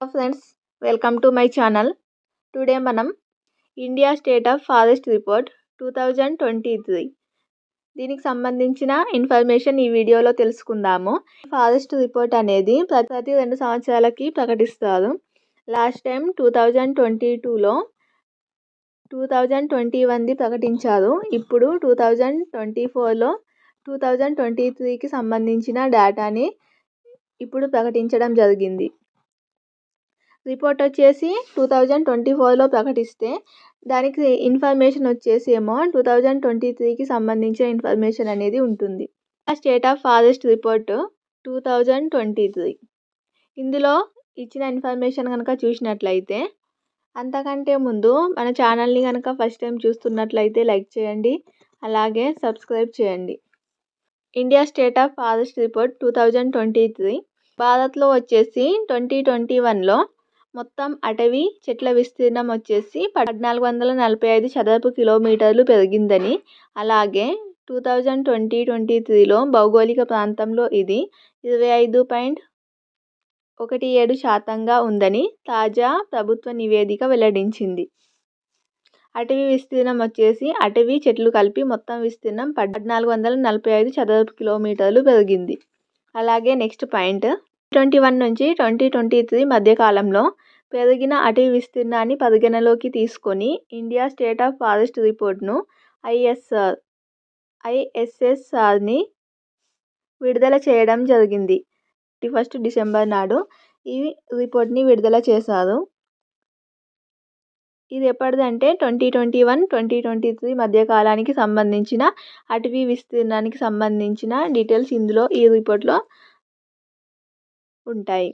Friends welcome to my channel today మనం India state of forest report two thousand twenty three దీనికి సంబంధించిన information ఈ వీడియోలో తెలుసుకుందాము. ఫారెస్ట్ రిపోర్ట్ అనేది ప్రతి ప్రతి రెండు సంవత్సరాలకి ప్రకటిస్తారు. Last time two thousand twenty టూలో టూ థౌజండ్ ట్వంటీ వన్ది ప్రకటించారు. ఇప్పుడు టూ థౌజండ్ ట్వంటీ ఫోర్లో టూ థౌజండ్ ట్వంటీ త్రీకి సంబంధించిన డేటాని ఇప్పుడు ప్రకటించడం జరిగింది. రిపోర్ట్ వచ్చేసి టూ థౌజండ్ ట్వంటీ ఫోర్లో ప్రకటిస్తే దానికి ఇన్ఫర్మేషన్ వచ్చేసి ఏమో టూ థౌజండ్ ట్వంటీ త్రీకి సంబంధించిన ఇన్ఫర్మేషన్ అనేది ఉంటుంది. State of forest report two thousand twenty three. ఇందులో ఇచ్చిన ఇన్ఫర్మేషన్ కనుక చూసినట్లయితే అంతకంటే ముందు మన ఛానల్ని కనుక ఫస్ట్ టైం చూస్తున్నట్లయితే లైక్ చేయండి అలాగే సబ్స్క్రైబ్ చేయండి. India state of forest report two thousand twenty three. భారత్లో వచ్చేసి ట్వంటీ ట్వంటీ వన్లో మొత్తం అటవీ చెట్ల విస్తీర్ణం వచ్చేసి పద్నాలుగు వందల నలభై ఐదు చదరపు కిలోమీటర్లు పెరిగిందని. అలాగే టూ థౌజండ్ ట్వంటీ ట్వంటీ త్రీలో భౌగోళిక ప్రాంతంలో ఇది ఇరవై ఐదు పాయింట్ ఒకటి ఏడు శాతంగా ఉందని తాజా ప్రభుత్వ నివేదిక వెల్లడించింది. అటవీ విస్తీర్ణం వచ్చేసి అటవీ చెట్లు కలిపి మొత్తం విస్తీర్ణం పద్నాలుగు వందల నలభై ఐదు చదరపు కిలోమీటర్లు పెరిగింది. అలాగే నెక్స్ట్ పాయింట్. ట్వంటీ వన్ నుంచి ట్వంటీ ట్వంటీ త్రీ మధ్యకాలంలో పెరిగిన అటవీ విస్తీర్ణాన్ని పరిగణలోకి తీసుకొని ఇండియా స్టేట్ ఆఫ్ ఫారెస్ట్ రిపోర్ట్ను ఐఎస్ఆర్ ఐఎస్ఎస్ఆర్ని విడుదల చేయడం జరిగింది. ఫస్ట్ డిసెంబర్ నాడు ఈ రిపోర్ట్ని విడుదల చేశారు. ఇది ఎప్పటిదంటే twenty twenty one twenty twenty three మధ్యకాలానికి సంబంధించిన అటవీ విస్తీర్ణానికి సంబంధించిన డీటెయిల్స్ ఇందులో ఈ రిపోర్ట్లో ఉంటాయి.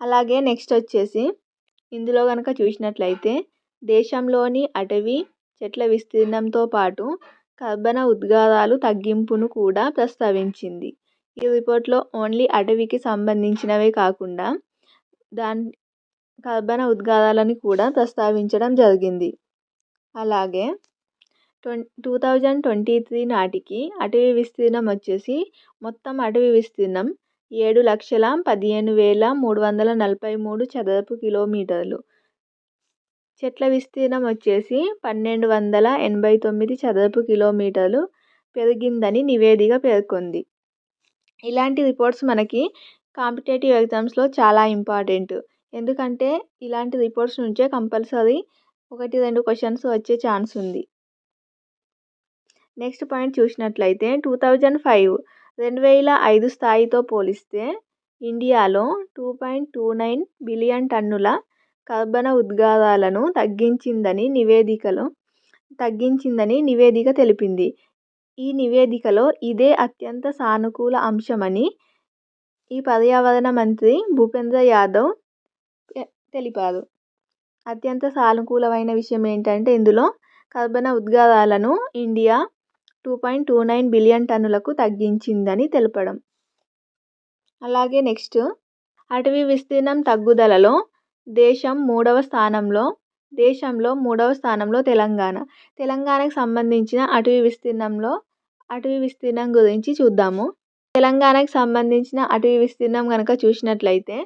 అలాగే నెక్స్ట్ వచ్చేసి ఇందులో కనుక చూసినట్లయితే దేశంలోని అటవీ చెట్ల విస్తీర్ణంతో పాటు కర్బన ఉద్గారాలు తగ్గింపును కూడా ప్రస్తావించింది. ఈ రిపోర్ట్లో ఓన్లీ అటవీకి సంబంధించినవే కాకుండా దాని కర్బన ఉద్గారాలను కూడా ప్రస్తావించడం జరిగింది. అలాగే twenty two thousand twenty three నాటికి అటవీ విస్తీర్ణం వచ్చేసి మొత్తం అటవీ విస్తీర్ణం ఏడు లక్షల పదిహేను వేల మూడు వందల నలభై మూడు చదరపు కిలోమీటర్లు. చెట్ల విస్తీర్ణం వచ్చేసి పన్నెండు వందల ఎనభై తొమ్మిది చదరపు కిలోమీటర్లు పెరిగిందని నివేదిక పేర్కొంది. ఇలాంటి రిపోర్ట్స్ మనకి కాంపిటేటివ్ ఎగ్జామ్స్లో చాలా ఇంపార్టెంట్. ఎందుకంటే ఇలాంటి రిపోర్ట్స్ నుంచే కంపల్సరీ ఒకటి రెండు క్వశ్చన్స్ వచ్చే ఛాన్స్ ఉంది. నెక్స్ట్ పాయింట్ చూసినట్లయితే టూ థౌజండ్ ఫైవ్ రెండు వేల ఐదు స్థాయితో పోలిస్తే ఇండియాలో two point two nine billion టన్నుల కర్బన ఉద్గారాలను తగ్గించిందని నివేదికలో తగ్గించిందని నివేదిక తెలిపింది. ఈ నివేదికలో ఇదే అత్యంత సానుకూల అంశమని ఈ పర్యావరణ మంత్రి భూపేంద్ర యాదవ్ తెలిపారు. అత్యంత సానుకూలమైన విషయం ఏంటంటే ఇందులో కర్బన ఉద్గారాలను India two point two nine billion టన్నులకు తగ్గించిందని తెలపడం. అలాగే నెక్స్ట్ అటవీ విస్తీర్ణం తగ్గుదలలో దేశం మూడవ స్థానంలో దేశంలో మూడవ స్థానంలో తెలంగాణ. తెలంగాణకు సంబంధించిన అటవీ విస్తీర్ణంలో అటవీ విస్తీర్ణం గురించి చూద్దాము. తెలంగాణకు సంబంధించిన అటవీ విస్తీర్ణం కనుక చూసినట్లయితే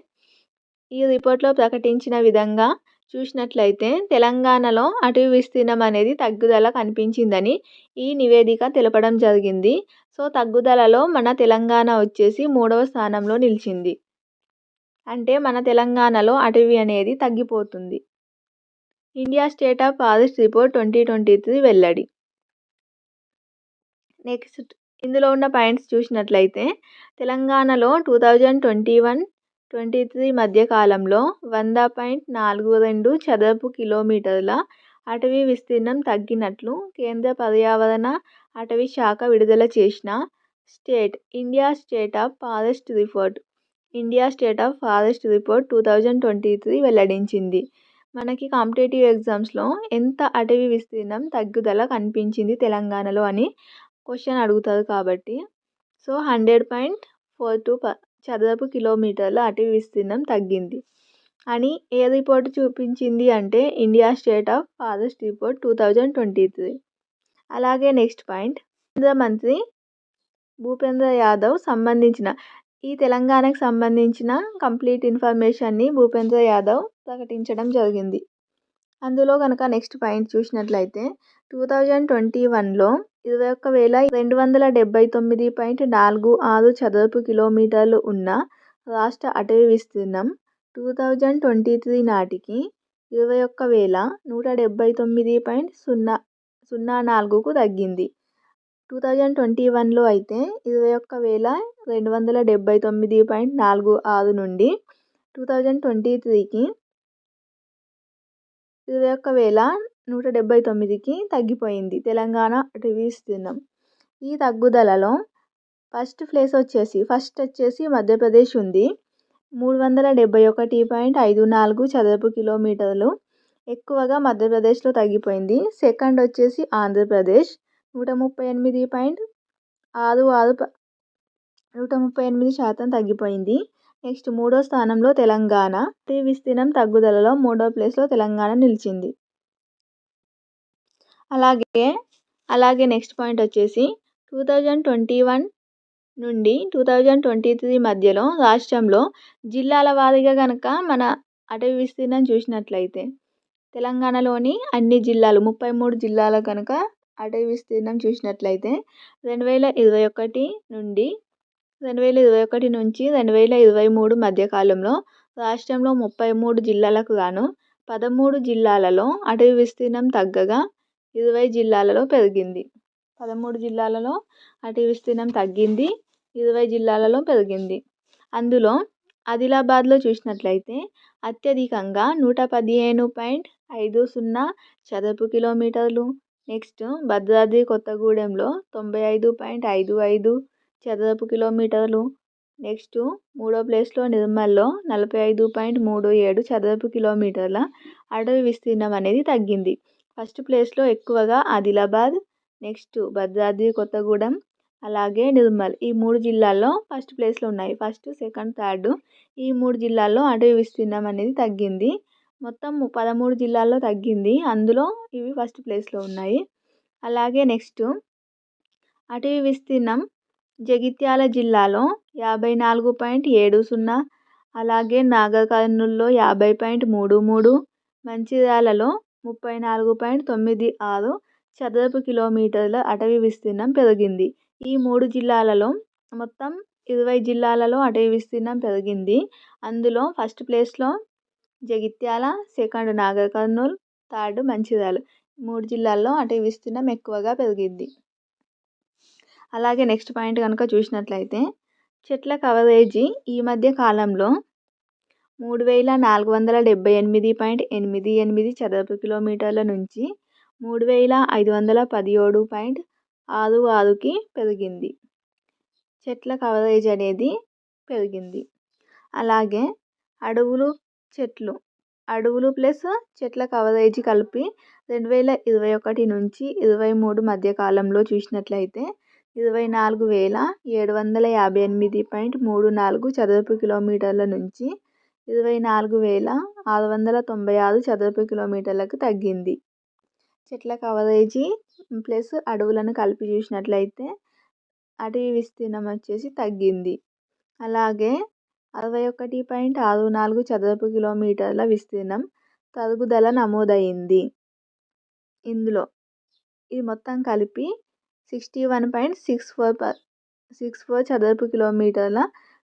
ఈ రిపోర్ట్లో ప్రకటించిన విధంగా చూసినట్లయితే తెలంగాణలో అటవీ విస్తీర్ణం అనేది తగ్గుదల కనిపించిందని ఈ నివేదిక తెలపడం జరిగింది. సో తగ్గుదలలో మన తెలంగాణ వచ్చేసి మూడవ స్థానంలో నిలిచింది. అంటే మన తెలంగాణలో అటవీ అనేది తగ్గిపోతుంది. India state of forest report twenty twenty three వెల్లడి. నెక్స్ట్ ఇందులో ఉన్న పాయింట్స్ చూసినట్లయితే తెలంగాణలో two thousand twenty one twenty three మధ్యకాలంలో వంద పాయింట్ నాలుగు రెండు చదరపు కిలోమీటర్ల అటవీ విస్తీర్ణం తగ్గినట్లు కేంద్ర పర్యావరణ అటవీ శాఖ విడుదల చేసిన state India state of forest report. India state of forest report two thousand twenty three వెల్లడించింది. మనకి కాంపిటేటివ్ ఎగ్జామ్స్లో ఎంత అటవీ విస్తీర్ణం తగ్గుదల కనిపించింది తెలంగాణలో అని క్వశ్చన్ అడుగుతారు కాబట్టి. So hundred point four two ప చదరపు కిలోమీటర్ల అటవీ విస్తీర్ణం తగ్గింది. అని ఏ రిపోర్ట్ చూపించింది అంటే India state of forest report two thousand twenty three అలాగే నెక్స్ట్ పాయింట్. కేంద్ర మంత్రి భూపేంద్ర యాదవ్ సంబంధించిన ఈ తెలంగాణకు సంబంధించిన కంప్లీట్ ఇన్ఫర్మేషన్ని భూపేంద్ర యాదవ్ ప్రకటించడం జరిగింది. అందులో కనుక నెక్స్ట్ పాయింట్ చూసినట్లయితే టూ థౌజండ్ ట్వంటీ వన్లో ఇరవై ఒక్క వేల రెండు వందల డెబ్బై తొమ్మిది పాయింట్ నాలుగు ఆరు చదరపు కిలోమీటర్లు ఉన్న రాష్ట్ర అటవీ విస్తీర్ణం టూ థౌజండ్ ట్వంటీ త్రీ నాటికి ఇరవై ఒక్క వేల నూట డెబ్బై తొమ్మిది పాయింట్ సున్నా సున్నా నాలుగుకు తగ్గింది. టూ థౌజండ్ ట్వంటీ వన్లో అయితే ఇరవై ఒక్క వేల రెండు వందల డెబ్బై తొమ్మిది పాయింట్ నాలుగు ఆరు నుండి టూ థౌజండ్ ట్వంటీ త్రీకి ఇరవై ఒక్క వేల నూట డెబ్బై తొమ్మిదికి తగ్గిపోయింది. తెలంగాణ అటవీ ఈ తగ్గుదలలో ఫస్ట్ ప్లేస్ వచ్చేసి ఫస్ట్ వచ్చేసి మధ్యప్రదేశ్ ఉంది. మూడు వందల డెబ్బై ఒకటి పాయింట్ ఐదు నాలుగు చదరపు కిలోమీటర్లు ఎక్కువగా మధ్యప్రదేశ్లో తగ్గిపోయింది. సెకండ్ వచ్చేసి ఆంధ్రప్రదేశ్ నూట ముప్పై ఎనిమిది పాయింట్ ఆరు ఆరు నూట ముప్పై ఎనిమిది శాతం తగ్గిపోయింది. నెక్స్ట్ మూడో స్థానంలో తెలంగాణ. విస్తీర్ణం తగ్గుదలలో మూడో ప్లేస్లో తెలంగాణ నిలిచింది. అలాగే అలాగే నెక్స్ట్ పాయింట్ వచ్చేసి టూ థౌజండ్ ట్వంటీ వన్ నుండి టూ థౌజండ్ ట్వంటీ త్రీ మధ్యలో రాష్ట్రంలో జిల్లాల వారీగా కనుక మన అటవీ విస్తీర్ణం చూసినట్లయితే తెలంగాణలోని అన్ని జిల్లాలు ముప్పై మూడు జిల్లాల కనుక అటవీ విస్తీర్ణం చూసినట్లయితే రెండు వేల ఇరవై ఒకటి నుండి రెండు వేల ఇరవై ఒకటి నుంచి రెండు వేల ఇరవై మూడు మధ్యకాలంలో రాష్ట్రంలో ముప్పై మూడు జిల్లాలకు గాను పదమూడు జిల్లాలలో అటవీ విస్తీర్ణం తగ్గగా ఇరవై జిల్లాలలో పెరిగింది. పదమూడు జిల్లాలలో అటవీ విస్తీర్ణం తగ్గింది. ఇరవై జిల్లాలలో పెరిగింది. అందులో ఆదిలాబాద్లో చూసినట్లయితే అత్యధికంగా నూట పదిహేను పాయింట్ ఐదు సున్నా చదరపు కిలోమీటర్లు. నెక్స్ట్ భద్రాద్రి కొత్తగూడెంలో తొంభై ఐదు పాయింట్ ఐదు ఐదు చదరపు కిలోమీటర్లు. నెక్స్ట్ మూడో ప్లేస్లో నిర్మల్లో నలభై ఐదు పాయింట్ మూడు ఏడు చదరపు కిలోమీటర్ల అటవీ విస్తీర్ణం అనేది తగ్గింది. ఫస్ట్ ప్లేస్లో ఎక్కువగా ఆదిలాబాద్ నెక్స్ట్ భద్రాద్రి కొత్తగూడెం అలాగే నిర్మల్ ఈ మూడు జిల్లాల్లో ఫస్ట్ ప్లేస్లో ఉన్నాయి. ఫస్ట్ సెకండ్ థర్డ్ ఈ మూడు జిల్లాల్లో అటవీ విస్తీర్ణం అనేది తగ్గింది. మొత్తం పదమూడు జిల్లాల్లో తగ్గింది. అందులో ఇవి ఫస్ట్ ప్లేస్లో ఉన్నాయి. అలాగే నెక్స్ట్ అటవీ విస్తీర్ణం జగిత్యాల జిల్లాలో యాభై నాలుగు పాయింట్ ఏడు సున్నా అలాగే నాగర్ కర్నూల్లో యాభై పాయింట్ మూడు మూడు మంచిర్యాలలో ముప్పై నాలుగు పాయింట్ తొమ్మిది ఆరు చదరపు కిలోమీటర్ల అటవీ విస్తీర్ణం పెరిగింది. ఈ మూడు జిల్లాలలో మొత్తం ఇరవై జిల్లాలలో అటవీ విస్తీర్ణం పెరిగింది. అందులో ఫస్ట్ ప్లేస్లో జగిత్యాల సెకండ్ నాగర్ కర్నూల్ థర్డ్ మంచిర్యాల. మూడు జిల్లాల్లో అటవీ విస్తీర్ణం ఎక్కువగా పెరిగింది. అలాగే నెక్స్ట్ పాయింట్ కనుక చూసినట్లయితే చెట్ల కవరేజీ ఈ మధ్య కాలంలో మూడు వేల నాలుగు వందల డెబ్బై ఎనిమిది పాయింట్ ఎనిమిది ఎనిమిది చదరపు కిలోమీటర్ల నుంచి మూడు వేల ఐదు వందల పదిహేడు పాయింట్ ఆరు ఆరుకి పెరిగింది. చెట్ల కవరేజ్ అనేది పెరిగింది. అలాగే అడవులు చెట్లు అడవులు ప్లస్ చెట్ల కవరేజ్ కలిపి రెండు వేల ఇరవై ఒకటి నుంచి ఇరవై మూడు మధ్య కాలంలో చూసినట్లయితే ఇరవై నాలుగు వేల ఏడు వందల యాభై ఎనిమిది పాయింట్ మూడు నాలుగు చదరపు కిలోమీటర్ల నుంచి ఇరవై నాలుగు వేల ఆరు వందల తొంభై ఆరు చదరపు కిలోమీటర్లకు తగ్గింది. చెట్ల కవరేజీ ప్లస్ అడవులను కలిపి చూసినట్లయితే అటవీ విస్తీర్ణం వచ్చేసి తగ్గింది. అలాగే అరవై ఒకటి పాయింట్ ఆరు నాలుగు చదరపు కిలోమీటర్ల విస్తీర్ణం తరుగుదల నమోదైంది. ఇందులో ఇది మొత్తం కలిపి sixty one point six four per six four చదరపు కిలోమీటర్ల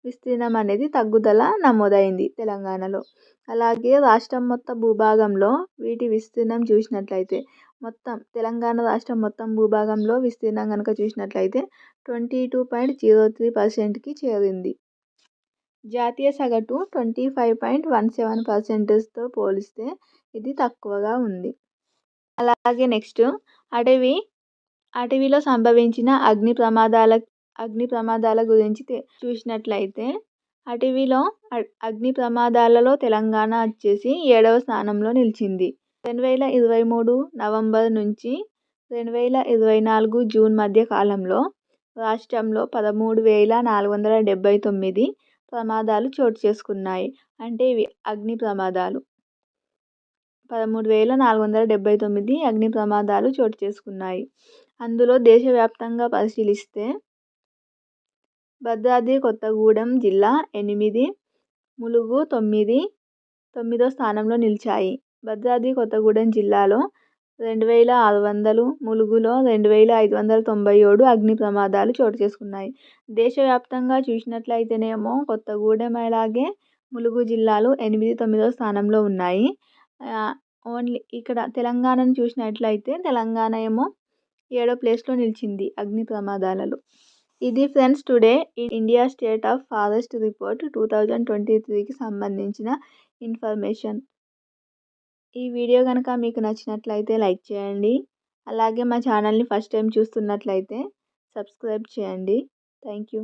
విస్తీర్ణం అనేది తగ్గుదల నమోదైంది తెలంగాణలో. అలాగే రాష్ట్రం మొత్తం భూభాగంలో వీటి విస్తీర్ణం చూసినట్లయితే మొత్తం తెలంగాణ రాష్ట్రం మొత్తం భూభాగంలో విస్తీర్ణం కనుక చూసినట్లయితే twenty two point zero three పర్సెంట్కి చేరింది. జాతీయ సగటు twenty five point one seven పర్సెంటేజ్తో పోలిస్తే ఇది తక్కువగా ఉంది. అలాగే నెక్స్ట్ అటవీ అటవీలో సంభవించిన అగ్ని ప్రమాదాల అగ్ని ప్రమాదాల గురించి చూసినట్లయితే అటవీలో అగ్ని ప్రమాదాలలో తెలంగాణ వచ్చేసి ఏడవ స్థానంలో నిలిచింది. రెండు వేల ఇరవై మూడు నవంబర్ నుంచి రెండు వేల ఇరవై నాలుగు జూన్ మధ్య కాలంలో రాష్ట్రంలో పదమూడు వేల నాలుగు వందల డెబ్బై తొమ్మిది ప్రమాదాలు చోటు చేసుకున్నాయి. అంటే ఇవి అగ్ని ప్రమాదాలు. పదమూడు వేల నాలుగు వందల డెబ్బై తొమ్మిది అగ్ని ప్రమాదాలు చోటు చేసుకున్నాయి. అందులో దేశవ్యాప్తంగా పరిశీలిస్తే భద్రాద్రి కొత్తగూడెం జిల్లా ఎనిమిది ములుగు తొమ్మిది తొమ్మిదో స్థానంలో నిలిచాయి. భద్రాద్రి కొత్తగూడెం జిల్లాలో రెండు వేల ఆరు వందలు ములుగులో రెండు వేల ఐదు వందల తొంభై ఏడు అగ్ని ప్రమాదాలు చోటు చేసుకున్నాయి. దేశవ్యాప్తంగా చూసినట్లయితేనేమో కొత్తగూడెం అలాగే ములుగు జిల్లాలు ఎనిమిది తొమ్మిదో స్థానంలో ఉన్నాయి. ఓన్లీ ఇక్కడ తెలంగాణను చూసినట్లయితే తెలంగాణ ఏమో ఏడో ప్లేస్లో నిలిచింది అగ్ని ప్రమాదాలలో. ఇది friends today India state of forest report two thousand twenty త్రీకి సంబంధించిన ఇన్ఫర్మేషన్. ఈ వీడియో కనుక మీకు నచ్చినట్లయితే లైక్ చేయండి. అలాగే మా ఛానల్ని ఫస్ట్ టైం చూస్తున్నట్లయితే సబ్స్క్రైబ్ చేయండి. Thank you.